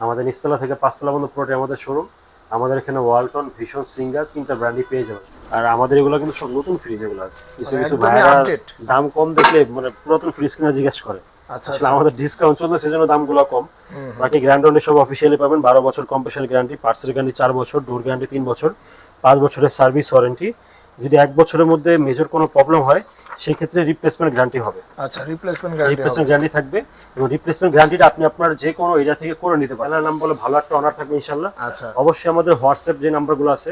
আমাদের নিচতলা থেকে পাঁচতলা পর্যন্ত পুরোটাই আমাদের শোরুম আমাদের এখানে ওয়ালটন ভীষণ সিঙ্গার তিনটা ব্র্যান্ডই পেয়ে যাবেন। আর আমাদের এগুলো কিন্তু সব নতুন ফ্রিজ এগুলো আছে। কিছু মানে কিছু ভাইরা দাম কম দেখলে মানে পুরাতন ফ্রিজ কিনা জিজ্ঞেস করে। আচ্ছা আচ্ছা। আমাদের ডিসকাউন্ট চলছে সেজন্য দামগুলো কম। বাকি গ্যারান্টি সব অফিসিয়ালি পাবেন। বারো বছর কম্পেশাল গ্যারান্টি পার্সেল গ্যারান্টি চার বছর ডোর গ্যারান্টি তিন বছর পাঁচ বছরের সার্ভিস ওয়ারেন্টি যদি এক বছরের মধ্যে মেজর কোনো প্রবলেম হয় সেই ক্ষেত্রে রিপ্লেসমেন্ট গ্যারান্টি হবে। আচ্ছা রিপ্লেসমেন্ট গ্যারান্টি রিপ্লেসমেন্ট গ্যারান্টি থাকবে এবং রিপ্লেসমেন্ট গ্যারান্টিটা আপনি আপনার যে কোনো এরিয়া থেকে করে নিতে পারেন। নাম বলে ভালো একটা অনার থাকবে ইনশাল্লাহ আচ্ছা। অবশ্যই আমাদের হোয়াটসঅ্যাপ যে নাম্বারগুলো আছে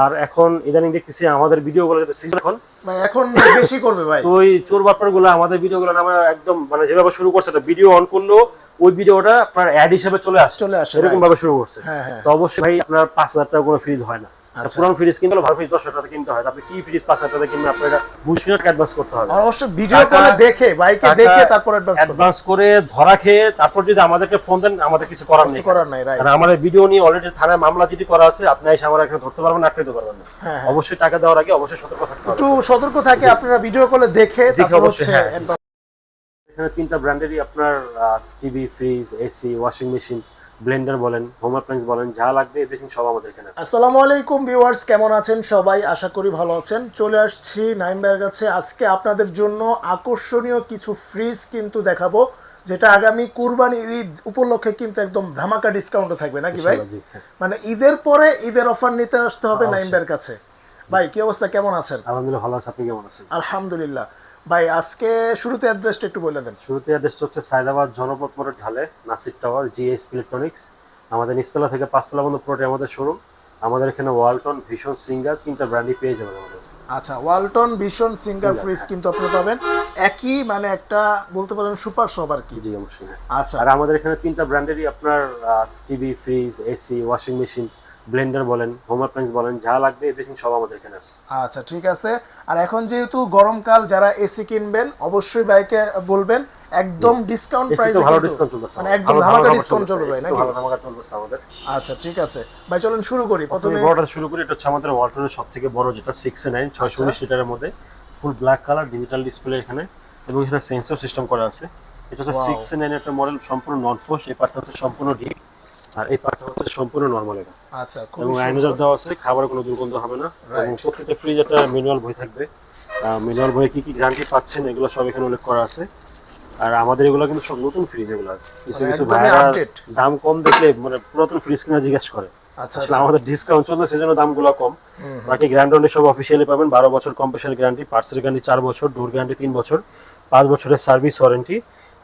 আর এখন ইদানিং দেখতেছি আমাদের ভিডিওগুলো সিজন এখন ভাই এখন বেশি করবে ভাই। তো ওই চোর বাটপারগুলো আমাদের ভিডিওগুলো নামে একদম মানে যেভাবে শুরু করছে ভিডিও অন করলেও ওই ভিডিওটা আপনার অ্যাড হিসেবে চলে আসছে চলে আসে এরকম ভাবে শুরু করছে। হ্যাঁ হ্যাঁ। তো অবশ্যই ভাই আপনার পাঁচ হাজার টাকা কোনো ফ্রিজ হয় না। পুরান ফ্রিজ কিনতে হলে ভালো ফ্রিজ দশ হাজার কিনতে হয়। আপনি কি ফ্রিজ পাঁচ হাজার কিনবেন আপনার এটা বুঝে অ্যাডভান্স করতে হবে। ভিডিও কলে দেখে বাইকে দেখে তারপর অ্যাডভান্স করে ধরা খেয়ে তারপর যদি আমাদেরকে ফোন দেন আমাদের কিছু করার নেই। করার নাই রাইট কারণ আমাদের ভিডিও নিয়ে অলরেডি থানায় মামলা যদি করা আছে আপনি এসে আমার এখানে ধরতে পারবেন না আটকাতে পারবেন না। হ্যাঁ হ্যাঁ। অবশ্যই টাকা দেওয়ার আগে অবশ্যই সতর্ক থাকতে হবে। একটু সতর্ক থাকে আপনারা ভিডিও কলে দেখে দেখে অবশ্যই, হ্যাঁ। এখানে তিনটা ব্র্যান্ডেরই আপনার TV fridge AC washing machine blender বলেন হোম অ্যাপ্লায়েন্স বলেন যা লাগবে এভরিথিং সব আমাদের এখানে আছে। আসসালামু আলাইকুম ভিউয়ার্স কেমন আছেন সবাই? আশা করি ভালো আছেন। চলে আসছি নাইম ভাইয়ের কাছে। আজকে আপনাদের জন্য আকর্ষণীয় কিছু ফ্রিজ কিন্তু দেখাবো যেটা আগামী কুরবানি ঈদ উপলক্ষে কিন্তু একদম ধামাকা ডিসকাউন্টে থাকবে। নাকি ভাই? হ্যাঁ। মানে ঈদের পরে ঈদের অফার নিতে আসতে হবে অবশ্যই। নাইম কাছে। ভাই কি অবস্থা? কেমন আছেন? আলহামদুলিল্লাহ ভালো আছে। আপনি কেমন আছেন? আলহামদুলিল্লাহ। ভাই আজকে শুরুতে অ্যাড্রেসটা একটু বলে দেন। শুরুতে অ্যাড্রেসটা হচ্ছে সায়দাবাদ জনপথ মোড়ের ঢালে নাসির টাওয়ার জিএস ইলেকট্রনিক্স। আমাদের নিচতলা থেকে পাঁচতলা পর্যন্ত পুরোটাই আমাদের শোরুম আমাদের এখানে ওয়ালটন ভীষণ সিঙ্গার তিনটা ব্র্যান্ডই পেয়ে যাবেন আমাদের। আচ্ছা ওয়ালটন ভীষণ সিঙ্গার ফ্রিজ হ্যাঁ। কিন্তু আপনি পাবেন। একই মানে একটা বলতে পারেন সুপার শপ আর কি। জি অবশ্যই হ্যাঁ। আচ্ছা। আর আমাদের এখানে তিনটা ব্র্যান্ডেরই আপনার TV fridge AC washing machine blender বলেন হোম অ্যাপ্লায়েন্স বলেন যা লাগবে এভরিথিং সব আমাদের এখানে আছে। আচ্ছা ঠিক আছে। আর এখন যেহেতু গরমকাল যারা এসি কিনবেন অবশ্যই বাইকে বলবেন একদম ডিসকাউন্ট প্রাইসে ভালো ডিসকাউন্ট চলতেছে মানে একদম ভালো- ধামাকা ডিসকাউন্ট চলবে ভাই নাকি ভালো ধামাকা চলতেছে আমাদের। আচ্ছা ঠিক আছে। ভাই চলুন শুরু করি। প্রথমে বড়টা শুরু করি এটা হচ্ছে আমাদের ওয়ালটনের সব থেকে বড় যেটা সিক্স এ নাইন ছয়শো উনিশ লিটারের মধ্যে। Full black colour digital display এখানে। এবং এখানে সেন্সর সিস্টেম করা আছে। এটা হচ্ছে Wow. সিক্স এ নাইন একটা মডেল সম্পূর্ণ নন ফোস্ট এই পার্টটা হচ্ছে সম্পূর্ণ ডিপ আর এই পার্টটা হচ্ছে সম্পূর্ণ নর্মাল এটা। আচ্ছা এবং দেওয়া আছে খাবারের কোনো দুর্গন্ধ হবে না। এবং প্রত্যেকটা ফ্রিজ একটা ম্যানুয়াল বই থাকবে। ম্যানুয়াল বইয়ে কি কি গ্যারান্টি পাচ্ছেন এগুলো সব এখানে উল্লেখ করা আছে। আর আমাদের এগুলো কিন্তু সব নতুন ফ্রিজ এগুলো কিছু মানে কিছু ভাইরা দাম কম দেখলে মানে পুরাতন ফ্রিজ কিনা জিজ্ঞেস করে। আচ্ছা আচ্ছা। আমাদের ডিসকাউন্ট চলছে সেজন্য দামগুলো কম। বাকি গ্যারান্টি সব অফিসিয়ালি পাবেন। বারো বছর কম্পেশাল গ্যারান্টি পার্সেল গ্যারান্টি চার বছর ডোর গ্যারান্টি তিন বছর পাঁচ বছরের সার্ভিস ওয়ারেন্টি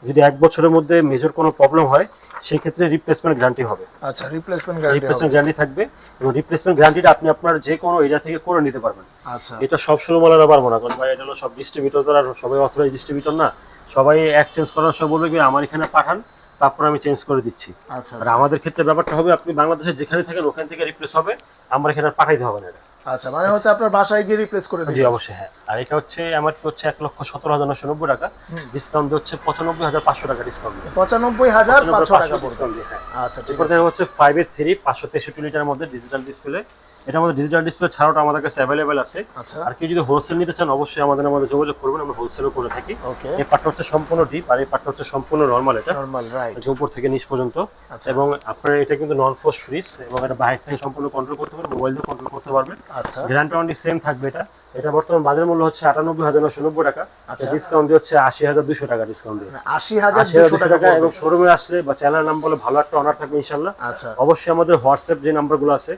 যদি এক বছরের মধ্যে মেজর কোনো প্রবলেম হয় সেই ক্ষেত্রে রিপ্লেসমেন্ট গ্যারান্টি হবে। আচ্ছা রিপ্লেসমেন্ট গ্যারান্টি রিপ্লেসমেন্ট গ্যারান্টি থাকবে এবং রিপ্লেসমেন্ট গ্যারান্টিটা আপনি আপনার যে কোনো এরিয়া থেকে করে নিতে পারবেন। আচ্ছা। এটা সব সময় বলার পারব না কারণ ভাই এটা হলো সব ডিস্ট্রিবিউটর আর সবাই অথরাইজ ডিস্ট্রিবিউটর না। সবাই এক চেঞ্জ করার সময় বলবে কি আমার এখানে পাঠান তারপর আমি চেঞ্জ করে দিচ্ছি। আচ্ছা আর আচ্ছা। আমাদের ক্ষেত্রে ব্যাপারটা হবে আপনি বাংলাদেশে যেখানে থাকেন ওখান থেকে রিপ্লেস হবে আমার এখানে পাঠাইতে হবে না এটা। আচ্ছা মানে হচ্ছে আপনার বাসায় গিয়ে রিপ্লেস করে জি অবশ্যই হ্যাঁ। আর এটা হচ্ছে আমার হচ্ছে এক লক্ষ সতেরো হাজার নশো নব্বই টাকা। ডিসকাউন্ট হচ্ছে পঁচানব্বই হাজার পাঁচশো টাকা ডিসকাউন্ট পঁচানব্বই হাজার পাঁচশো টাকা ডিসকাউন্ট হ্যাঁ। আচ্ছা ঠিক আছে। হচ্ছে ফাইভ এর থ্রি পাঁচশো তেষট্টি লিটারের মধ্যে ডিজিটাল ডিসপ্লে এটা আমাদের ডিজিটাল ডিসপ্লে ছাড়াও আমাদের কাছে অ্যাভেলেবেল আছে। আচ্ছা। আর কেউ যদি হোলসেল নিতে চান অবশ্যই আমাদের আমাদের যোগাযোগ করবেন আমরা হোলসেলও করে থাকি। ওকে এই পার্টটা হচ্ছে সম্পূর্ণ ডিপ আর এই পার্টটা হচ্ছে সম্পূর্ণ নর্মাল এটা। নরমাল রাইট যে উপর থেকে নিচ পর্যন্ত। আচ্ছা। এবং আপনারা এটা কিন্তু নন ফোর্স ফ্রিজ এবং এটা বাইরে থেকে সম্পূর্ণ কন্ট্রোল করতে পারবেন মোবাইল দিয়ে কন্ট্রোল করতে পারবেন। আচ্ছা। গ্যারান্টি সেম থাকবে এটা। এটা বর্তমান বাজার মূল্য হচ্ছে আটানব্বই হাজার নশো নব্বই টাকা। আচ্ছা। ডিসকাউন্ট দিয়ে হচ্ছে আশি হাজার দুশো টাকা ডিসকাউন্ট দিয়ে। মানে আশি হাজার দুশো টাকা এবং শোরুমে আসলে বা চ্যানেল নাম বলে ভালো একটা অনার থাকবে ইনশাল্লাহ আচ্ছা। অবশ্যই আমাদের হোয়াটসঅ্যাপ যে নাম্বারগুলো আছে।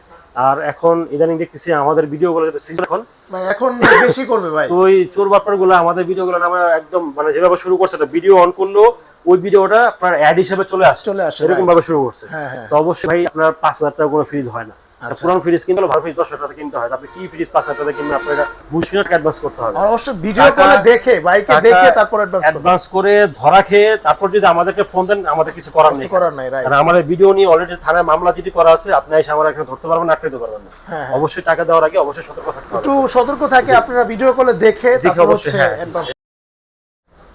আর এখন ইদানিং দেখতেছি আমাদের ভিডিওগুলো সিজন এখন ভাই এখন বেশি করবে ভাই। ওই চোর বাটপারগুলো আমাদের ভিডিওগুলো নামে একদম মানে যেভাবে শুরু করছে ভিডিও অন করলেও ওই ভিডিওটা আপনার অ্যাড হিসেবে চলে আসছে চলে আসে এরকম ভাবে শুরু করছে। হ্যাঁ হ্যাঁ। তো অবশ্যই ভাই আপনার পাঁচ হাজার টাকা কোনো ফ্রিজ হয় না। আচ্ছা। পুরান ফ্রিজ কিনতে ভালো ফ্রিজ দশ টাকা কিনতে হয়। আপনি কি ফ্রিজ পাঁচ হাজার টাকা কিনবেন আপনার এটা বুঝে অ্যাডভান্স করতে হবে। আর অবশ্যই ভিডিও টাকা- কলে দেখে বাইকে দেখে তারপর অ্যাডভান্স করে ধরা খেয়ে তারপর যদি আমাদেরকে ফোন দেন আমাদের কিছু করার নেই। করার নাই রাইট কারণ আমাদের ভিডিও নিয়ে অলরেডি থানায় মামলা যদি করা আছে আপনি এসে আমার এখানে ধরতে পারবেন না। হ্যাঁ হ্যাঁ। অবশ্যই টাকা দেওয়ার আগে অবশ্যই সতর্ক থাকতে হবে। একটু সতর্ক থাকে আপনারা ভিডিও কলে দেখে তারপর হচ্ছে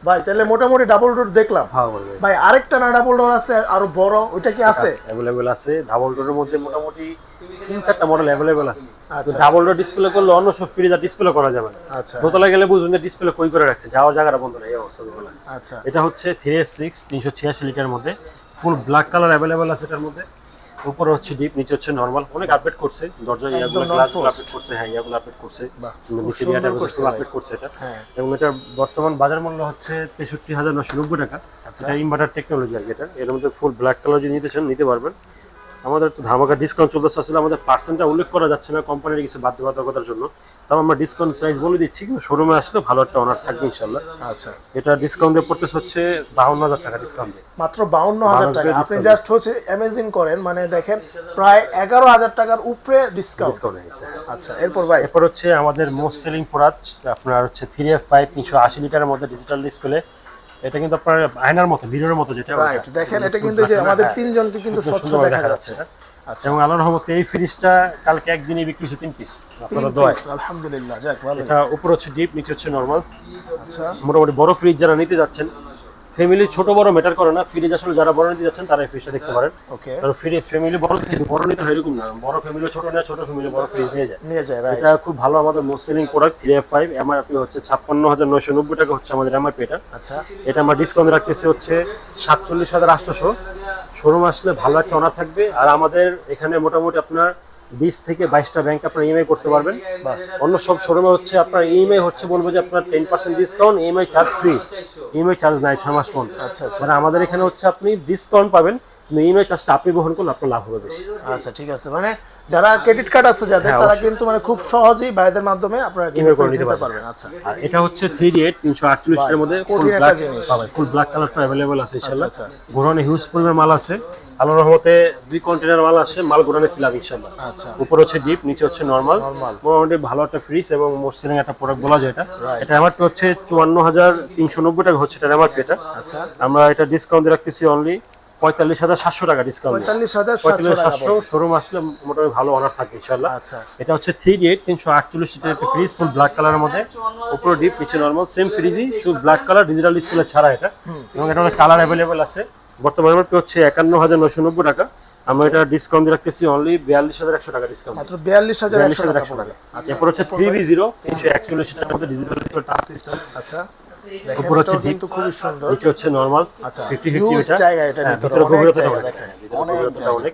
ভাই তাহলে মোটামুটি ডাবল ডোর দেখলাম। হ্যাঁ ভাই আরেকটা না ডাবল ডোর আছে আরও বড় ওইটা কি আছে? অ্যাভেলেবেল আছে। ডাবল ডোরের মধ্যে মোটামুটি তিন চারটা মডেল অ্যাভেলেবেল আছে। আচ্ছা ডাবল ডোর ডিসপ্লে করলে অন্য সব ফ্রিজ আর ডিসপ্লে করা যাবে না। আচ্ছা। দোতলা গেলে বুঝবেন যে ডিসপ্লে কই করে রাখছে যাওয়ার জায়গাটা বন্ধ নেই এই অবস্থা আচ্ছা। এটা হচ্ছে থ্রি এস সিক্স তিনশো ছিয়াশি লিটার মধ্যে। ফুল ব্ল্যাক কালার অ্যাভেলেবেল আছে এটার মধ্যে। উপরে হচ্ছে ডিপ নিচে হচ্ছে নরমাল অনেক আপডেট করছে। দরজা ইয়াগুলো গ্লাস আপডেট করছে। হ্যাঁ ইয়াগুলো আপডেট করছে। নিচে ইয়াটা আপডেট করছে এটা। হ্যাঁ। এবং এটা বর্তমান বাজার মূল্য হচ্ছে তেষট্টি হাজার নশো নব্বই টাকা। আচ্ছা। এটা ইনভার্টার টেকনোলজি আর এটা। এর মধ্যে ফুল ব্ল্যাক কালার যদি নিতে চান নিতে পারবেন। আমাদের তো ধামাকা ডিসকাউন্ট চলতেছে। আসলে আমাদের পার্সেন্টটা উল্লেখ করা যাচ্ছে না কোম্পানির কিছু বাধ্যবাধকতার জন্য। তাও আমরা ডিসকাউন্ট প্রাইস বলে দিচ্ছি কিন্তু শোরুমে আসলে ভালো একটা অনার থাকবে ইনশাল্লাহ আচ্ছা। এটা ডিসকাউন্ট দিয়ে পড়তেছে হচ্ছে বাহান্ন হাজার টাকা ডিসকাউন্ট মাত্র বাউন্ন হাজার টাকা। আপনি জাস্ট হচ্ছে অ্যামেজিং করেন মানে দেখেন প্রায় এগারো হাজার টাকার উপরে ডিসকাউন্ট ডিসকাউন্ট আচ্ছা এরপর ভাই। এরপর হচ্ছে আমাদের মোস্ট সেলিং প্রোডাক্ট আপনার হচ্ছে থ্রি এফ ফাইভ তিনশো আশি লিটারের মধ্যে ডিজিটাল ডিসপ্লে এটা কিন্তু আপনার আয়নার মতো মিররের মতো যেটা রাইট দেখেন এটা কিন্তু যে আমাদের তিনজনকে কিন্তু স্বচ্ছ দেখা যাচ্ছে। আচ্ছা। এবং আল্লাহর রহমতে এই ফ্রিজটা কালকে একদিনই বিক্রি হয়েছে তিন পিস আপনারা দোয়ায়। আলহামদুলিল্লাহ যাক ভালো এটা উপর হচ্ছে ডিপ নিচে হচ্ছে নরমাল আচ্ছা। মোটামুটি বড় ফ্রিজ যারা নিতে যাচ্ছেন ফ্যামিলি ছোট বড় ম্যাটার করে না। ফ্রিজ আসলে যারা বড় নিতে যাচ্ছেন তারা এই ফ্রিজটা দেখতে পারেন। ওকে কারণ ফ্রি ফ্যামিলি বড় থেকে বড় নিতে হয় এরকম না। বড় ফ্যামিলি ছোট না ছোট ফ্যামিলি বড় ফ্রিজ নিয়ে যায়। নিয়ে যায় রাইট এটা খুব ভালো আমাদের most selling product three F five MRP হচ্ছে ছাপ্পান্ন হাজার নয়শো নব্বই টাকা হচ্ছে আমাদের এমআরপি এটা। আচ্ছা। এটা আমরা ডিসকাউন্ট রাখতেছি হচ্ছে সাতচল্লিশ হাজার আটশোশো। শোরুম আসলে ভালো একটা অনার থাকবে। আর আমাদের এখানে মোটামুটি আপনার বিশ থেকে বাইশটা ব্যাংক আপনার ইএমআই করতে পারবেন। বা অন্য সব শোরুমে হচ্ছে আপনার ইএমআই হচ্ছে বলব যে আপনার ten percent discount EMI charge free EMI charge নাই ছয় মাস পর্যন্ত। আচ্ছা আচ্ছা। মানে আমাদের এখানে হচ্ছে আপনি ডিসকাউন্ট পাবেন ইএমআই চার্জটা আপনি বহন করলে আপনার লাভ হবে বেশি। আচ্ছা ঠিক আছে। মানে যারা ক্রেডিট কার্ড আছে যাদের হ্যাঁ, তারা কিন্তু মানে খুব সহজেই ভাইদের মাধ্যমে আপনারা কিন্তু Email করে নিতে পারবেন। আচ্ছা। আর এটা হচ্ছে থ্রি ডি এইট তিনশো মধ্যে ফুল ব্ল্যাক। পাবেন। ফুল ব্ল্যাক কালারটা অ্যাভেলেবেল আছে ইনশাল্লাহ আচ্ছা, হিউজ পরিমাণ মাল আছে। আল্লাহ রহমতে দুই কন্টেনার মাল আছে মাল গোড়ানে ফিলাম ইনশাল্লাহ আচ্ছা। উপর হচ্ছে ডিপ নিচে হচ্ছে নর্মাল। মোটামুটি ভালো একটা ফ্রিজ এবং মোস্টিং একটা প্রোডাক্ট বলা যায় এটা. এটা হচ্ছে চুয়ান্ন হাজার তিনশো নব্বই টাকা হচ্ছে এটা এমআরপি এটা আচ্ছা। আমরা এটা ডিসকাউন্ট দিয়ে রাখতেছি অনলি পঁয়তাল্লিশ হাজার সাতশো টাকা ডিসকাউন্ট পঁয়তাল্লিশ হাজার সাতশো পঁয়তাল্লিশ সাতশো শোরুম আসলে মোটামুটি ভালো অনার থাকবে ইনশাল্লাহ আচ্ছা। এটা হচ্ছে থ্রি এইট তিনশো আটচল্লিশ লিটার একটা ফ্রিজ ফুল ব্ল্যাক কালারের মধ্যে। উপরে ডিপ নিচে নর্মাল সেম ফ্রিজই শুধু ব্ল্যাক কালার ডিজিটাল ডিসপ্লে ছাড়া এটা। এবং এটা অনেক কালার অ্যাভেলেবেল আছে। বর্তমানে হচ্ছে একান্ন হাজার নয়শো নব্বই টাকা। আমরা এটা ডিসকাউন্ট রাখতেছি অনলি বিয়াল্লিশ হাজার একশো টাকা ডিসকাউন্ট মাত্র বিয়াল্লিশ হাজার একশো টাকা আচ্ছা। এরপর হচ্ছে থ্রি বি জিরো তিনশো একচল্লিশ লিটার মধ্যে ডিজিটাল ডিসপ্লে টাচ সিস্টেম আচ্ছা। উপর হচ্ছে ডিপ খুবই সুন্দর। নিচে হচ্ছে নরমাল আচ্ছা ফিফটি ফিফটি হিউজ এটা জায়গা এটা হ্যাঁ, ভিতরে ভিতরে অনেক জায়গা দেখেন অনেক। অনেক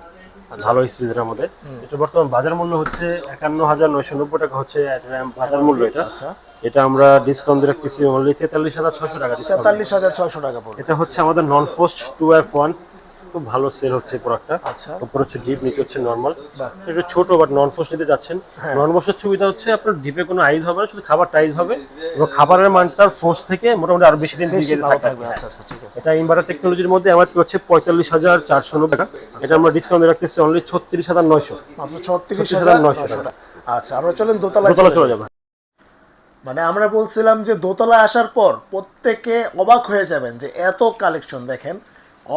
ভালো স্পিডের মধ্যে। এটা বর্তমান বাজার মূল্য হচ্ছে একান্ন হাজার নয়শো নব্বই টাকা হচ্ছে এটা বাজার মূল্য এটা। আচ্ছা। এটা আমরা ডিসকাউন্ট দিয়ে রাখতেছি অনলি তেতাল্লিশ হাজার ছশো টাকা ডিসকাউন্ট তেতাল্লিশ হাজার ছয়শো টাকা পড়বে। এটা হচ্ছে আমাদের non frost two F one খুব ভালো সেল হচ্ছে প্রোডাক্টটা আচ্ছা। উপর হচ্ছে ডিপ নিচে হচ্ছে নর্মাল এটা ছোট বাট নন ফোস্ট নিতে যাচ্ছেন। নন ফোস্টের সুবিধা হচ্ছে আপনার ডিপে কোনো আইস হবে না শুধু খাবার টাইজ হবে। এবং খাবারের মানটা ফোস্ট থেকে মোটামুটি আরও বেশি দিন ভালো থাকবে। আচ্ছা আচ্ছা ঠিক আছে। এটা ইনভার্টার টেকনোলজির মধ্যে আমার হচ্ছে পঁয়তাল্লিশ হাজার চারশো টাকা। এটা আমরা ডিসকাউন্ট রাখতেছি অনলি ছত্রিশ হাজার নয়শো। ছত্রিশ 36,900 হাজার নয়শো টাকা। আচ্ছা আমরা চলেন দোতলা চলে চলে যাবে। মানে আমরা বলছিলাম যে দোতলা আসার পর প্রত্যেকে অবাক হয়ে যাবেন যে এত কালেকশন দেখেন।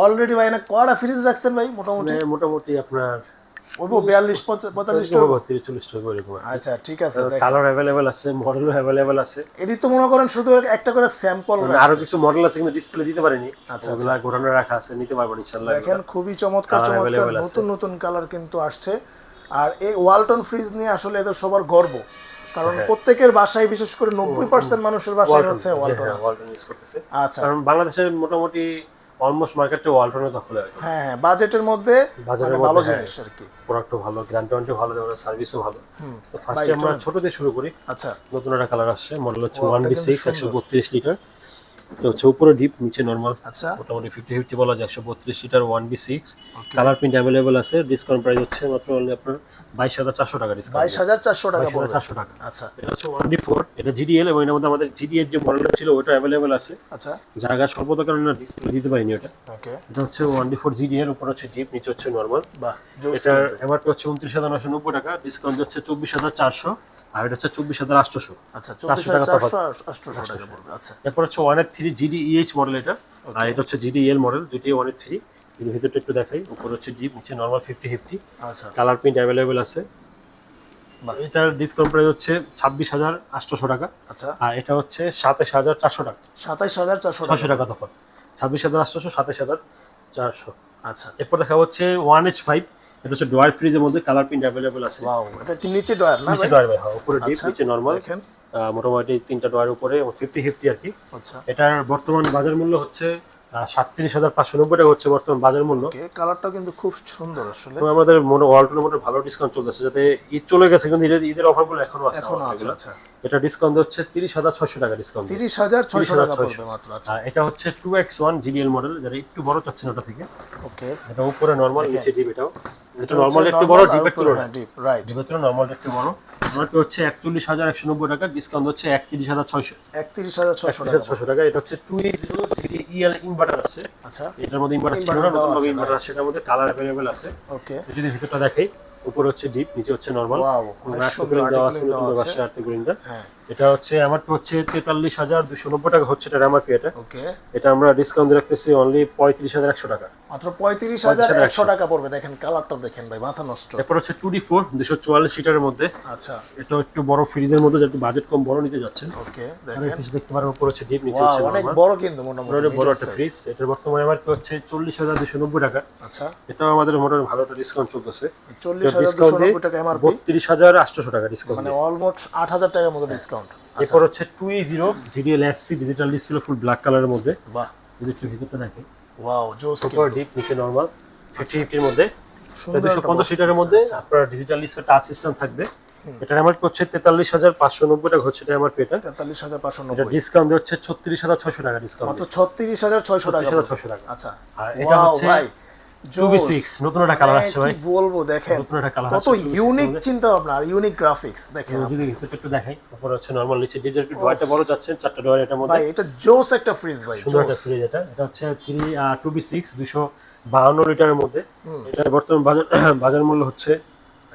অলরেডি ভাই না কটা ফ্রিজ রাখছেন ভাই মোটামুটি। মানে মোটামুটি আপনার ওই বিয়াল্লিশ পঁয়তাল্লিশ তিরিশ চল্লিশ টাকা এরকম আচ্ছা ঠিক আছে। কালার অ্যাভেলেবেল আছে মডেলও অ্যাভেলেবেল আছে। এটি তো মনে করেন শুধু একটা করে স্যাম্পল মানে আরও কিছু মডেল আছে কিন্তু ডিসপ্লে দিতে পারিনি। আচ্ছা, ওগুলা ঘোরানো রাখা আছে নিতে পারবেন ইনশাআল্লাহ দেখেন খুবই চমৎকার চমৎকার নতুন নতুন কালার কিন্তু আসছে। আর এই ওয়ালটন ফ্রিজ নিয়ে আসলে এদের সবার গর্ব। কারণ হ্যাঁ। প্রত্যেকের বাসায় বিশেষ করে নব্বই পার্সেন্ট মানুষের বাসায় হচ্ছে ওয়ালটন করতেছে। আচ্ছা। কারণ বাংলাদেশের মোটামুটি অলমোস্ট মার্কেটটা ওয়ালটনের দখলে আছে হ্যাঁ হ্যাঁ বাজেটের মধ্যে বাজারের মানে ভালো হ্যাঁ। জিনিস আর কি প্রোডাক্টও ভালো গ্যারান্টি ওয়ারেন্টি ভালো দেওয়া সার্ভিসও ভালো। তো ফার্স্টে আমরা ছোট দিয়ে শুরু করি। আচ্ছা। নতুন একটা কালার আসছে মডেল হচ্ছে ওয়ান বি সিক্স একশো বত্রিশ লিটার তো হচ্ছে উপরে ডিপ নিচে নর্মাল আচ্ছা। মোটামুটি ফিফটি ফিফটি বলা যায় একশো বত্রিশ litre one B six colour print available আছে ডিসকাউন্ট প্রাইস হচ্ছে মাত্র only আপনার বাইশ হাজার চারশো টাকা বাইশ হাজার চারশো টাকা চারশো টাকা। আচ্ছা। এটা হচ্ছে ওয়ান ডি ফোর এটা জিডিএল এবং এর মধ্যে আমাদের জিডিএর যে মডেলটা ছিল ওটা অ্যাভেলেবেল আছে। আচ্ছা। জায়গা স্বল্পতার কারণে ডিসপ্লে দিতে পারিনি ওটা। এটা হচ্ছে ওয়ান ডি ফোর জিডিএল উপর হচ্ছে ডিপ নিচে হচ্ছে নর্মাল এটার কিন্তু। হচ্ছে উনত্রিশ হাজার নশো নব্বই টাকা ডিসকাউন্ট হচ্ছে চব্বিশ হাজার চারশো। আর এটা হচ্ছে চব্বিশ হাজার আটশোশো। আচ্ছা চব্বিশ 400 টাকা চারশো আটশোশো টাকা পড়বে আচ্ছা। এরপর হচ্ছে ওয়ানের থ্রি জিডি ইএইচ মডেল এটা আর এটা হচ্ছে জিডি এল মডেল দুটোই ওয়ানের থ্রি। ভিতরটা একটু দেখাই। উপর হচ্ছে ডিপ নিচে নর্মাল ফিফটি ফিফটি আচ্ছা। কালার প্রিন্ট অ্যাভেলেবেল আছে। এটার ডিসকাউন্ট প্রাইস হচ্ছে ছাব্বিশ হাজার আটশোশো টাকা। আচ্ছা। আর এটা হচ্ছে সাতাশ হাজার চারশো টাকা। সাতাইশ হাজার চারশো ছশো টাকা টাকা তখন ছাব্বিশ হাজার আটশোশো সাতাশ হাজার চারশো। আচ্ছা। এরপর দেখা হচ্ছে ওয়ান এইচ ফাইভ। এটা হচ্ছে ড্রয়ার ফ্রিজের মধ্যে কালার প্রিন্ট অ্যাভেলেবেল আছে। ওয়াও এটা কি নিচে ডয়ার না নিচে ড্রয়ার ভাই হ্যাঁ উপরে ডিপ আচ্ছা, নিচে নরমাল দেখেন। মোটামুটি তিনটা ডোয়ার উপরে এবং ফিফটি ফিফটি আর কি। আচ্ছা। এটার বর্তমান বাজার মূল্য হচ্ছে সাতত্রিশ হাজার পাঁচশো নব্বই টাকা হচ্ছে বর্তমান বাজার মূল্য। কিন্তু খুব সুন্দর আসলে। আমাদের মনে ওয়ালটনের মধ্যে ভালো ডিসকাউন্ট চলতেছে যাতে ঈদ চলে গেছে কিন্তু ঈদের ঈদের অফারগুলো এখনও আছে। আচ্ছা। এটা ডিসকাউন্ট হচ্ছে তিরিশ হাজার ছয়শো টাকা ডিসকাউন্ট তিরিশ হাজার ছয়শো টাকা 30,600 পড়বে মাত্র আচ্ছা। এটা হচ্ছে two X one GDL model যেটা একটু বড় চাচ্ছেন ওটা থেকে। ওকে। এটা উপরে নর্মাল নিচে ডিপ এটাও। এটা নর্মাল একটু বড় ডিপের তুলনায় ডিপ রাইট ডিপের তুলনায় নর্মাল একটু বড়। হচ্ছে একচল্লিশ হাজার একশো নব্বই টাকা ডিসকাউন্ট হচ্ছে একত্রিশ হাজার ছয়শো। একত্রিশ হাজার ছয়শো টাকা। হাজার ছয়শো টাকা এটা হচ্ছে টু জিরো ইএল ইনভার্টার আছে। আচ্ছা। এটার মধ্যে ইনভার্টার ছিল না নতুন ভাবে ইনভার্টার আছে। এটার মধ্যে কালার অ্যাভেলেবেল আছে। ওকে যদি ভিতরটা দেখাই উপরে হচ্ছে ডিপ নিচে হচ্ছে নর্মাল ওয়াও দেওয়া আছে নতুন বাসা আর্টিকুলিংটা হ্যাঁ। এটা হচ্ছে আমার তো হচ্ছে তেতাল্লিশ হাজার দুশো নব্বই টাকা হচ্ছে এটা এমআরপি এটা। ওকে এটা আমরা ডিসকাউন্ট রাখতেছি অনলি পঁয়ত্রিশ হাজার একশো টাকা। মাত্র পঁয়ত্রিশ হাজার 35,100 একশো। টাকা পড়বে। দেখেন কালারটা দেখেন ভাই মাথা নষ্ট। এরপর হচ্ছে টু ডি ফোর দুশো চুয়াল্লিশ সিটারের মধ্যে। আচ্ছা। এটা একটু বড় ফ্রিজের মধ্যে যেহেতু বাজেট কম বড় নিতে যাচ্ছেন। ওকে দেখেন। দেখতে পারেন উপর হচ্ছে ডিপ নিচে হচ্ছে অনেক বড় কিন্তু মোটামুটি বড় একটা ফ্রিজ এটার বর্তমানে এমআরপি হচ্ছে চল্লিশ হাজার দুশো নব্বই টাকা। আচ্ছা। এটাও আমাদের মোটামুটি ভালো একটা ডিসকাউন্ট চলতেছে। চল্লিশ হাজার দুশো নব্বই টাকা এমআরপি বত্রিশ হাজার আটশোশো টাকা ডিসকাউন্ট মানে অলমোস্ট আট হাজার টাকার মতো ডিসকাউন্ট আচ্ছা এরপর হচ্ছে two E zero GDL SC digital display full black কালারের মধ্যে। বাহ। যদি একটু ভিতরটা দেখে ওয়াও জোস উপর ডিপ নিচে নর্মাল ফিফটি ফিফটির মধ্যে। দুশো পঞ্চাশ লিটারের মধ্যে আচ্ছা। আপনার ডিজিটাল ডিসপ্লে টাচ সিস্টেম থাকবে। এটার আমার হচ্ছে তেতাল্লিশ হাজার পাঁচশো নব্বই টাকা হচ্ছে এটা আমার পেটা তেতাল্লিশ হাজার পাঁচশো এটা নব্বই ডিসকাউন্ট হচ্ছে ছত্রিশ হাজার ছয়শো টাকা ডিসকাউন্ট ছত্রিশ হাজার ছয়শো টাকা। ছয়শো টাকা। আচ্ছা। আর এটা হচ্ছে ভাই টু বি জোস। সিক্স নতুন একটা কালার আসছে ভাই। বলব দেখেন নতুন একটা কালার কত ইউনিক চিন্তা ভাবনা আর ইউনিক গ্রাফিক্স দেখেন যদি একটু দেখাই হচ্ছে নর্মাল নিচে ডিজিটাল একটু ডয়ারটা বড় যাচ্ছে চারটা ডয়ার এটার মধ্যে। ভাই এটা জোস একটা ফ্রিজ ভাই সুন্দর একটা ফ্রিজ এটা। হচ্ছে লিটারের মধ্যে। বর্তমান বাজার বাজার মূল্য হচ্ছে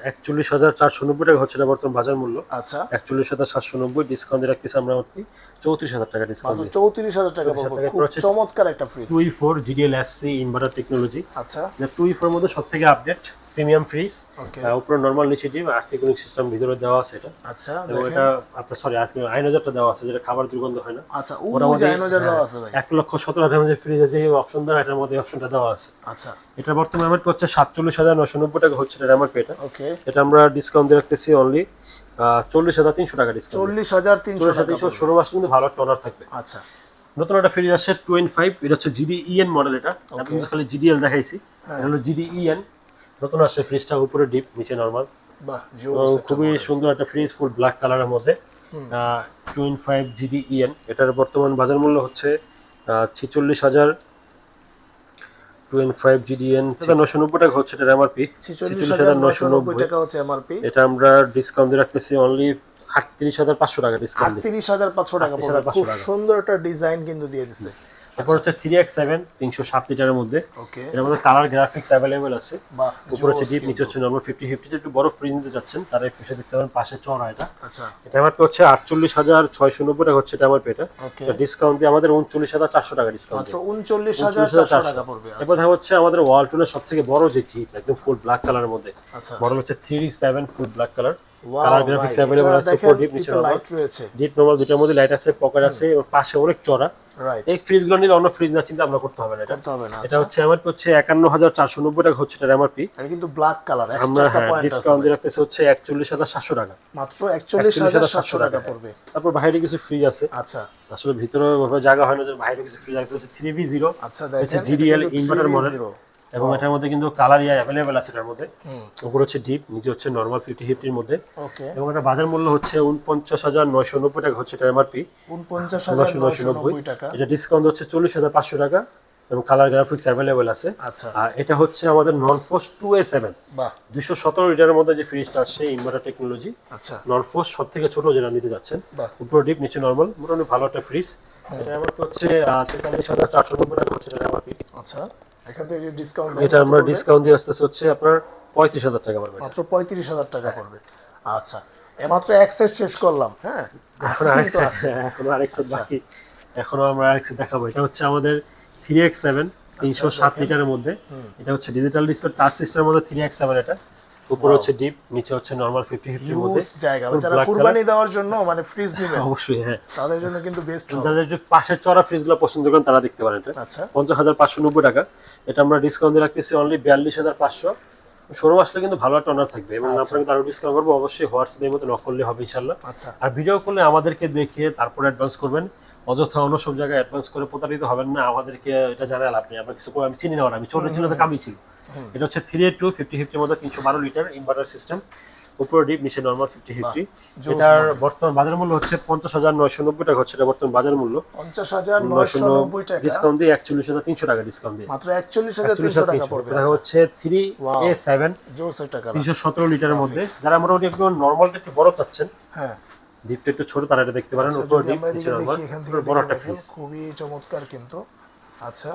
একচল্লিশ হাজার চারশো নব্বই টাকা হচ্ছে না বর্তমান বাজার মূল্য। আচ্ছা। একচল্লিশ হাজার সাতশো নব্বই ডিসকাউন্ট রাখতেছি আমরা হচ্ছে চৌত্রিশ হাজার টাকা ডিসকাউন্ট চৌত্রিশ হাজার টাকা 34,000 পড়বে টাকা। খুব হচ্ছে- চমৎকার একটা fridge two E four GDL SC inverter technology আচ্ছা। টুই ফোর মধ্যে সব থেকে আপডেট প্রিমিয়াম ফ্রিজ উপরে নর্মাল নিচে ডিপ আর্থিকুলিক সিস্টেম ভিতরে দেওয়া আছে এটা। আচ্ছা এবং এটা আপনার সরি আজকে আইন দেওয়া আছে যেটা খাবার দুর্গন্ধ হয় না। আচ্ছা ও জাইনোজার দেওয়া হ্যাঁ, আছে ভাই। এক লক্ষ সতেরো হাজার মধ্যে ফ্রিজে যে অপশন দেওয়া এটার মধ্যে অপশনটা দেওয়া আছে। আচ্ছা। এটা বর্তমানে আমার হচ্ছে সাতচল্লিশ হাজার নশো নব্বই টাকা হচ্ছে এটা আমার পেটা ওকে এটা আমরা ডিসকাউন্ট দিয়ে রাখতেছি অনলি চল্লিশ হাজার তিনশো টাকা ডিসকাউন্ট চল্লিশ হাজার তিনশো তিনশো ষোলো মাস কিন্তু ভালো একটা অনার থাকবে। আচ্ছা। নতুন একটা ফ্রিজ আসছে টোয়েন্টি ফাইভ এটা হচ্ছে জিডি ইএন মডেল এটা। আমি খালি জিডিএল দেখাইছি। হ্যাঁ। এটা হলো জিডি ইএন নতুন আসছে ফ্রিজটা উপরে ডিপ নিচে নর্মাল খুবই সুন্দর একটা ফ্রিজ ফুল ব্ল্যাক কালারের মধ্যে। টোয়েন্টি ফাইভ জিডি ইএন এটার বর্তমান বাজার মূল্য হচ্ছে ছিচল্লিশ হাজার টোয়েন্টি ফাইভ জিডি এন নশো নব্বই টাকা হচ্ছে এটার এমআরপি ছিচল্লিশ হাজার নশো নব্বই টাকা হচ্ছে এমআরপি এটা আমরা ডিসকাউন্ট দিয়ে রাখতেছি অনলি আটত্রিশ হাজার পাঁচশো টাকা ডিসকাউন্ট আটত্রিশ হাজার পাঁচশো টাকা খুব। সুন্দর একটা ডিজাইন কিন্তু দিয়ে দিচ্ছে। তারপর হচ্ছে থ্রি এক্স সেভেন তিনশো সাত লিটারের মধ্যে। এর মধ্যে কালার গ্রাফিক্স অ্যাভেলেবেল আছে। উপর হচ্ছে ডিপ নিচে হচ্ছে নর্মাল ফিফটি ফিফটি একটু বড় ফ্রিজ নিতে যাচ্ছেন তারা ফ্রিজে দেখতে পারেন পাশে চড়া এটা। আচ্ছা। এটা আমার হচ্ছে আটচল্লিশ হাজার ছয়শো নব্বই টাকা হচ্ছে এটা আমার পেটা। ডিসকাউন্ট দিয়ে আমাদের উনচল্লিশ হাজার চারশো টাকা ডিসকাউন্ট উনচল্লিশ হাজার চারশো টাকা পড়বে আচ্ছা, এবার দেখা হচ্ছে আমাদের ওয়ালটনের সব থেকে বড় যে জিপ একদম ফুল ব্ল্যাক কালারের মধ্যে। আচ্ছা। মডেল হচ্ছে three seven full black colour colour graphics available আছে ডিপ নিচে লাইট রয়েছে ডিপ নর্মাল দুটার মধ্যে লাইট আছে পকেট আছে এবং পাশে অনেক চড়া। এই ফ্রিজগুলো নিলে অন্য ফ্রিজ না চিন্তা আমরা করতে হবে না এটা। এটা হচ্ছে আমার হচ্ছে চারশো নব্বই টাকা হচ্ছে এটা এমআরপি এটা কিন্তু ব্ল্যাক কালার আমরা ডিসকাউন্ট দিয়ে রাখতেছে হচ্ছে একচল্লিশ হাজার সাতশো টাকা। মাত্র একচল্লিশ হাজার 41,700 সাতশো টাকা। পড়বে। তারপর বাইরে কিছু ফ্রিজ আছে। আচ্ছা। আসলে ভিতরে জায়গা হয় না যে বাইরে কিছু ফ্রিজ রাখতে হচ্ছে থ্রি ভি জিরো আচ্ছা দেখেন GDL inverter model। এবং এটার মধ্যে কিন্তু কালার ইয়া অ্যাভেলেবেল আছে এটার মধ্যে। উপর হচ্ছে ডিপ নিচে হচ্ছে নর্মাল ফিফটি ফিফটির মধ্যে। ওকে। এবং এটা বাজার মূল্য হচ্ছে উনপঞ্চাশ হাজার নয়শো নব্বই টাকা হচ্ছে এটা এমআরপি উনপঞ্চাশ হাজার নয়শো নব্বই টাকা। এটা ডিসকাউন্ট হচ্ছে চল্লিশ হাজার পাঁচশো টাকা এবং কালার গ্রাফিক্স অ্যাভেলেবেল আছে। আচ্ছা। আর এটা হচ্ছে আমাদের non frost two A seven বাহ। দুশো সতেরো লিটারের মধ্যে যে ফ্রিজটা আসছে ইনভার্টার টেকনোলজি আচ্ছা। নন ফোর্স সব থেকে ছোট যেটা নিতে যাচ্ছেন। উপর ডিপ নিচে নর্মাল মোটামুটি ভালো একটা ফ্রিজ এটা আমার হচ্ছে তেতাল্লিশ হাজার চারশো নব্বই টাকা হচ্ছে এটা এমআরপি আচ্ছা। এখান থেকে ডিসকাউন্ট এটা আমরা ডিসকাউন্ট দিয়ে আসতেছে হচ্ছে আপনার পঁয়ত্রিশ হাজার টাকা পড়বে মাত্র পঁয়ত্রিশ হাজার টাকা পড়বে। আচ্ছা এমাত্র এক সেট শেষ করলাম হ্যাঁ? এখন আরেক set, এখনও আরেক set বাকি। এখনও আমরা আরেক দেখাবো। এটা হচ্ছে আমাদের থ্রি এক্স সেভেন তিনশো সাত দেখেন। লিটারের মধ্যে। এটা হচ্ছে ডিজিটাল ডিসপ্লে টাচ সিস্টেমের মধ্যে থ্রি এক্স সেভেন এটা। উপরে হচ্ছে ডিপ নিচে হচ্ছে নর্মাল মধ্যে। জায়গা। যারা কুরবানি দেওয়ার জন্য মানে ফ্রিজ নেবেন অবশ্যই হ্যাঁ। তাদের জন্য কিন্তু বেস্ট হবে। একটু পাশের চড়া ফ্রিজগুলো পছন্দ করেন তারা দেখতে পারেন এটা। আচ্ছা। পঞ্চাশ হাজার পাঁচশো নব্বই টাকা। এটা আমরা ডিসকাউন্ট দিয়ে রাখতেছি অনলি বিয়াল্লিশ হাজার পাঁচশো। শোরুম আসলে কিন্তু ভালো একটা অনার থাকবে। এবং আচ্ছা। ডিসকাউন্ট করব অবশ্যই হোয়াটসঅ্যাপের মতো নক করলে হবে ইনশাল্লাহ আচ্ছা। আর ভিডিও করলে আমাদেরকে দেখিয়ে তারপরে অ্যাডভান্স করবেন। অযথা অন্য সব জায়গায় অ্যাডভান্স করে প্রতারিত হবেন না। আমাদেরকে এটা লাভ নেই। আমরা কিছু আমি চিনি না আমি চলে ছিল তো কামি ছিল। এটা হচ্ছে থ্রি টু ফিফটি ফিফটির মধ্যে তিনশো বারো লিটার ইনভার্টার সিস্টেম উপরে ডিপ নিচে নর্মাল ফিফটি ফিফটি এটার বর্তমান বাজার মূল্য হচ্ছে পঞ্চাশ হাজার নয়শো নব্বই টাকা হচ্ছে এটা বর্তমান বাজার মূল্য। পঞ্চাশ হাজার নয়শো নব্বই টাকা। ডিসকাউন্ট দিয়ে একচল্লিশ হাজার তিনশো টাকা ডিসকাউন্ট দিয়ে। মাত্র একচল্লিশ হাজার তিনশো টাকা পড়বে। এটা। হচ্ছে থ্রি. এ সেভেন কালার। তিনশো সতেরো লিটারের মধ্যে। যারা মোটামুটি একটু নর্মালটা একটু বড় চাচ্ছেন হ্যাঁ। ডিপটা একটু ছোট তারা এটা দেখতে পারেন। আচ্ছা, উপরে ডিপ নিচে নর্মাল বড় একটা ফ্রিজ খুবই চমৎকার কিন্তু। আচ্ছা।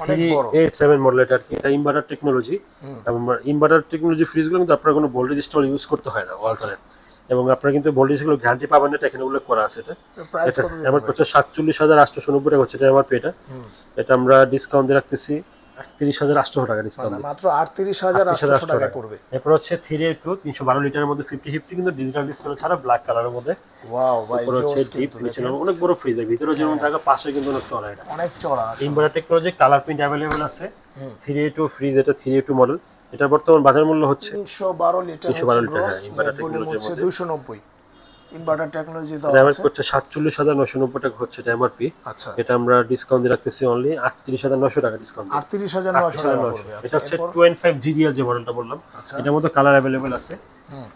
আর কি এটা ইনভার্টার টেকনোলজি এবং ইনভার্টার টেকনোলজি ফ্রিজগুলো কিন্তু আপনার কোনো ভোল্টেজ স্টল ইউজ করতে হয় না ওয়ালসারের এবং আপনার কিন্তু ভোল্টেজগুলো গ্যারান্টি পাবেন এটা এখানে উল্লেখ করা আছে এটা। আমার? হচ্ছে সাতচল্লিশ হাজার আটশো নব্বই টাকা হচ্ছে এটা আমার পেটা। এটা আমরা ডিসকাউন্ট দিয়ে রাখতেছি। আটত্রিশ হাজার আটশো টাকা ডিসকাউন্ট মানে মাত্র আটত্রিশ হাজার 38,800 আটশো টাকা। পড়বে এরপর হচ্ছে থ্রি টু তিনশো বারো লিটারের মধ্যে ফিফটি ফিফটি কিন্তু ডিজিটাল ডিসপ্লে ছাড়া ব্ল্যাক কালারের মধ্যে ওয়াও ভাই হচ্ছে ডিপ কিন্তু নিচে দেখেন। অনেক বড় ফ্রিজ ভিতরে যেমন থাকা পাশে কিন্তু অনেক চড়া এটা অনেক চড়া। Inverter technology colour print available আছে। থ্রি টু ফ্রিজ এটা থ্রি টু মডেল এটা বর্তমান বাজার মূল্য হচ্ছে তিনশো বারো লিটার 312 লিটার, গ্রস হ্যাঁ। দুশো নব্বই ইনভার্টার টেকনোলজি আমার আছে। হাজার নশো নব্বই টাকা হচ্ছে এটা এমআরপি আচ্ছা। এটা আমরা ডিসকাউন্ট দিয়ে রাখতেছি অনলি আটত্রিশ হাজার নশো টাকা ডিসকাউন্ট আটত্রিশ হাজার নশো টাকা পড়বে এটা আচ্ছা। হচ্ছে এরপর? টোয়েন্টি ফাইভ জিডিএল যে মডেলটা বললাম আচ্ছা। এটার মধ্যে কালার অ্যাভেলেবেল আছে।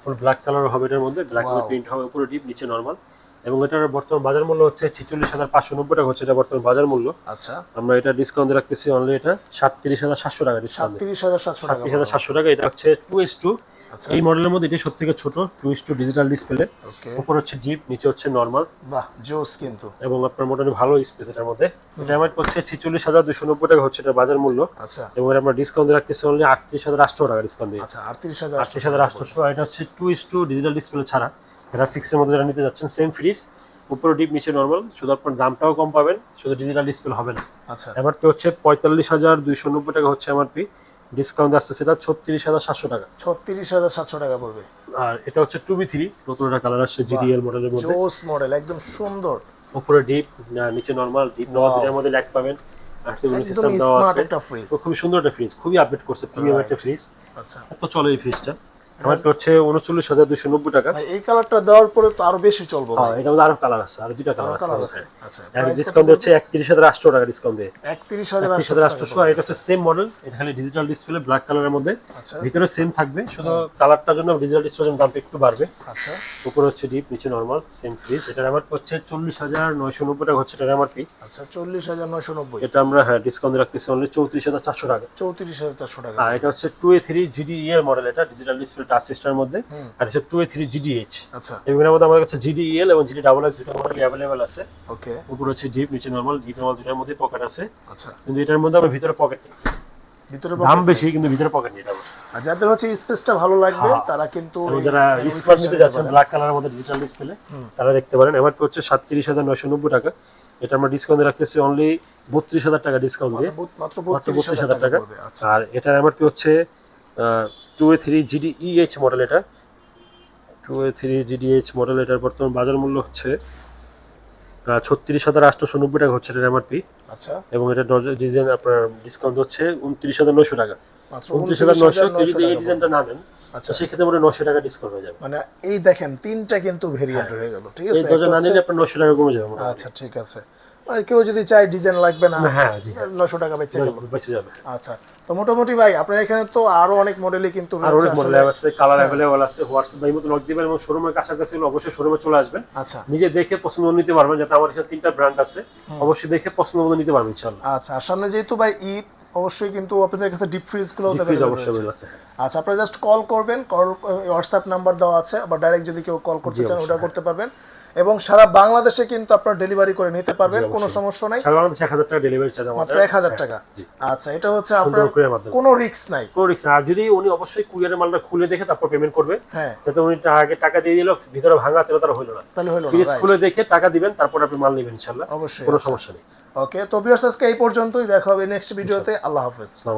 ফুল ব্ল্যাক কালার হবে এটার মধ্যে ব্ল্যাক Wow. প্রিন্ট হবে উপরে ডিপ নিচে নরমাল এবং এটার বর্তমান বাজার মূল্য হচ্ছে ছিচল্লিশ হাজার পাঁচশো নব্বই টাকা হচ্ছে এটা বর্তমান বাজার মূল্য। আচ্ছা। আমরা এটা ডিসকাউন্ট দিয়ে রাখতেছি অনলি এটা সাতত্রিশ হাজার সাতশো টাকা ডিসকাউন্ট সাতত্রিশ হাজার সাতশো টাকা সাতত্রিশ হাজার সাতশো টাকা এটা হচ্ছে টু এস টু এই মডেলের মধ্যে এটি সব থেকে ছোট two S two digital display উপর হচ্ছে ডিপ নিচে হচ্ছে নর্মাল বাহ জোস কিন্তু। এবং আপনার মোটামুটি ভালো স্পেস এটার মধ্যে। এটা আমার হচ্ছে ছিচল্লিশ হাজার দুশো নব্বই টাকা হচ্ছে এটা বাজার মূল্য। আচ্ছা। এবং আমরা ডিসকাউন্ট রাখতেছি অনলি আটত্রিশ হাজার আটশো টাকা ডিসকাউন্ট দিয়ে। আচ্ছা আটত্রিশ হাজার আটত্রিশ হাজার আটশোশো এটা হচ্ছে two S two digital display ছাড়া গ্রাফিক্সের মধ্যে যারা নিতে যাচ্ছেন সেম ফ্রিজ উপরে ডিপ নিচে নর্মাল শুধু আপনার দামটাও কম পাবেন শুধু ডিজিটাল ডিসপ্লে হবে না। আচ্ছা। এমআরপি হচ্ছে পঁয়তাল্লিশ হাজার দুইশো নব্বই টাকা হচ্ছে এমআরপি ডিসকাউন্ট আসছে সেটা ছত্রিশ হাজার সাতশো টাকা। ছত্রিশ হাজার সাতশো টাকা পড়বে। আর এটা হচ্ছে টু বি থ্রি নতুন একটা কালার আসছে জিডিএল মডেলের মধ্যে। জোস মডেল একদম সুন্দর। উপরে ডিপ নিচে নর্মাল ডিপ নেওয়া এর দুটার মধ্যে ল্যাক পাবেন। আর সিস্টেম দেওয়া আছে। খুব খুবই সুন্দর একটা ফ্রিজ খুবই আপডেট করছে প্রিমিয়াম একটা ফ্রিজ আচ্ছা। এত চলে এই ফ্রিজটা এমআরপি হচ্ছে উনচল্লিশ হাজার দুইশো নব্বই টাকা। এই কালারটা দেওয়ার পরে তো আরও বেশি চলবে হ্যাঁ ভাই। আরও কালার আছে আরও দুইটা কালার কালার আছে। আছে ডিসকাউন্ট হচ্ছে একত্রিশ হাজার আটশো টাকা ডিসকাউন্ট দিয়ে। একত্রিশ হাজার আটশো এটা হচ্ছে সেম মডেল এটা খালি ডিজিটাল ডিসপ্লে ব্ল্যাক কালারের মধ্যে। ভিতরে সেম থাকবে শুধু কালারটার জন্য ডিজিটাল ডিসপ্লের জন্য একটু বাড়বে। আচ্ছা। উপরে হচ্ছে ডিপ নিচে নর্মাল সেম ফ্রিজ এটার আমার হচ্ছে চল্লিশ হাজার নয়শো নব্বই টাকা হচ্ছে এমআরপি আচ্ছা চল্লিশ হাজার নয়শো নব্বই। এটা আমরা হ্যাঁ ডিসকাউন্ট রাখতেছি অনলি চৌত্রিশ হাজার চারশো টাকা। চৌত্রিশ হাজার চারশো টাকা। এটা হচ্ছে two A three GD model এটা ডিজিটাল ডিসপ্লে টাচ সিস্টেমের মধ্যে আর হচ্ছে টু এ থ্রি জিডিএইচ আচ্ছা। এগুলোর মধ্যে আমার কাছে জিডিএল এবং জিডি ডাবল এক্স দুটো মডেল অ্যাভেলেবেল আছে। ওকে উপরে হচ্ছে ডিপ নিচে নর্মাল ডিপ নর্মাল দুটার মধ্যে পকেট আছে। আচ্ছা। কিন্তু এটার মধ্যে আমার ভিতরে পকেট ভিতরে দাম বেশি কিন্তু ভিতরে পকেট এটা আর যাদের হচ্ছে স্পেসটা ভালো লাগবে হ্যাঁ। তারা কিন্তু যারা টা নিতে নিতে যাচ্ছেন ব্ল্যাক কালারের মধ্যে ডিজিটাল ডিসপ্লে তারা দেখতে পারেন। এমআরপি হচ্ছে সাতত্রিশ হাজার নয়শো নব্বই টাকা। এটা আমরা ডিসকাউন্টে রাখতেছি অনলি বত্রিশ হাজার টাকা ডিসকাউন্ট দিয়ে। মাত্র বত্রিশ হাজার টাকা। আচ্ছা। আর এটার এমআরপি হচ্ছে two A three GD EH model এটা। Two A three GDH model এটার বর্তমান বাজার মূল্য হচ্ছে ছত্রিশ হাজার আটশোশো নব্বই টাকা হচ্ছে এটার এমআরপি আচ্ছা। এবং এটা ডিজাইন আপনার ডিসকাউন্ট হচ্ছে উনত্রিশ হাজার নশো টাকা। উনত্রিশ হাজার নশো যদি এই ডিজাইনটা না নেন আচ্ছা। সেক্ষেত্রে মনে নশো টাকা ডিসকাউন্ট হয়ে যাবে। মানে এই দেখেন তিনটা কিন্তু ভেরিয়েন্ট হয়ে। গেল ঠিক হ্যাঁ। এই আছে না নিলে আপনার নশো টাকা কমে যাবে আচ্ছা ঠিক আছে। কেউ যদি চায় ডিজাইন লাগবে না হ্যাঁ নশো টাকা বেচে যাবে। আচ্ছা তো মোটামুটি ভাই আপনার এখানে তো আরও অনেক মডেলই কিন্তু অনেক মডেল আছে কালার অ্যাভেলেবল আছে হোয়াটসঅ্যাপ বাই মতো লক দিবেন এবং শোরুমের কাছাকাছি অবশ্যই শোরুমে চলে আসবেন আচ্ছা। নিজে দেখে পছন্দ নিতে পারবেন যাতে আমার এখানে তিনটা ব্র্যান্ড আছে। অবশ্যই দেখে পছন্দ মতো নিতে পারবেন ইনশাআল্লাহ। আচ্ছা আর সামনে যেহেতু ভাই ঈদ অবশ্যই কিন্তু আপনাদের কাছে ডিপ ফ্রিজগুলো অবশ্যই আচ্ছা আপনারা জাস্ট কল করবেন কল হোয়াটসঅ্যাপ নাম্বার দেওয়া আছে আবার ডাইরেক্ট যদি কেউ কল করতে চান ওটা করতে পারবেন। এবং সারা বাংলাদেশে কিন্তু আপনারা ডেলিভারি করে নিতে পারবেন কোনো সমস্যা নাই। সারা বাংলাদেশে এক হাজার টাকা ডেলিভারি চার্জ মাত্র আমাদের এক হাজার টাকা। জি। আচ্ছা এটা হচ্ছে আপনার কোনো রিস্ক নাই। কোনো রিস্ক আর যদি উনি অবশ্যই কুরিয়ারের মালটা খুলে দেখে তারপর পেমেন্ট করবে হ্যাঁ। যাতে উনি আগে টাকা দিয়ে দিল ভিতরে ভাঙা তেল তারা হইল না। তাহলে হলো না খুলে দেখে টাকা দিবেন তারপর আপনি মাল নেবেন ইনশাআল্লাহ অবশ্যই কোনো সমস্যা নেই। ওকে তো ভিউয়ার্স আজকে এই পর্যন্তই। দেখা হবে নেক্সট ভিডিওতে আল্লাহ হাফেজ।